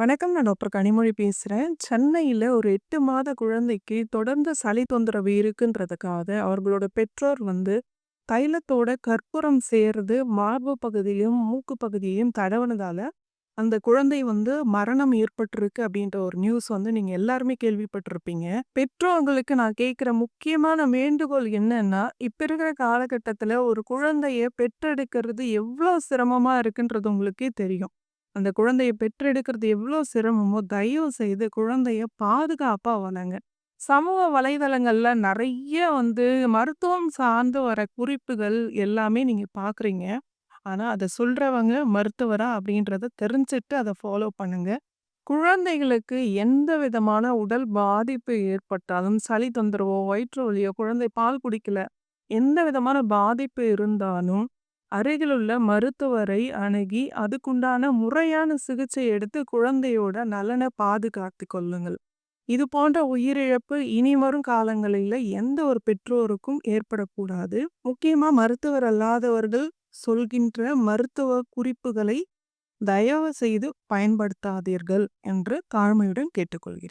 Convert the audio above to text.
வணக்கம். நான் டாக்டர் கனிமொழி பேசுறேன். சென்னையில ஒரு எட்டு மாத குழந்தைக்கு தொடர்ந்து சளி தொந்தரவு இருக்குன்றதுக்காக, அவர்களோட பெற்றோர் வந்து தைலத்தோட கற்பூரம் சேர்ந்து மார்பு பகுதியும், மூக்கு பகுதியையும் தடவுனதால, அந்த குழந்தை வந்து மரணம் ஏற்பட்டிருக்கு அப்படின்ற ஒரு நியூஸ் வந்து நீங்க எல்லாருமே கேள்விப்பட்டிருப்பீங்க. பெற்றோர்களுக்கு நான் கேட்குற முக்கியமான வேண்டுகோள் என்னன்னா, இப்ப இருக்கிற காலகட்டத்தில் ஒரு குழந்தைய பெற்றெடுக்கிறது எவ்ளோ சிரமமா இருக்குன்றது உங்களுக்கே தெரியும். அந்த குழந்தைய பெற்றெடுக்கிறது எவ்வளோ சிரமமோ, தயவு செய்து குழந்தைய பாதுகாப்பா வளங்க. சமூக வலைதளங்கள்ல நிறைய வந்து மருத்துவம் சார்ந்து வர குறிப்புகள் எல்லாமே நீங்க பார்க்குறீங்க. ஆனா, அத சொல்றவங்க மருத்துவரா அப்படின்றத தெரிஞ்சுட்டு அத ஃபாலோ பண்ணுங்க. குழந்தைகளுக்கு எந்த விதமான உடல் பாதிப்பு ஏற்பட்டாலும், சளி தொந்தரவோ, வயிற்று வலியோ, குழந்தை பால் குடிக்கல, எந்த விதமான பாதிப்பு இருந்தாலும், அருகிலுள்ள மருத்துவரை அணுகி, அதுக்குண்டான முறையான சிகிச்சை எடுத்து குழந்தையோட நலனை பாதுகாத்துக் கொள்ளுங்கள். இது போன்ற உயிரிழப்பு இனி வரும் காலங்களில எந்த ஒரு பெற்றோருக்கும் ஏற்படக்கூடாது. முக்கியமா மருத்துவர் அல்லாதவர்கள் சொல்கின்ற மருத்துவ குறிப்புகளை தயவு செய்து பயன்படுத்தாதீர்கள் என்று தாழ்மையுடன் கேட்டுக்கொள்கிறேன்.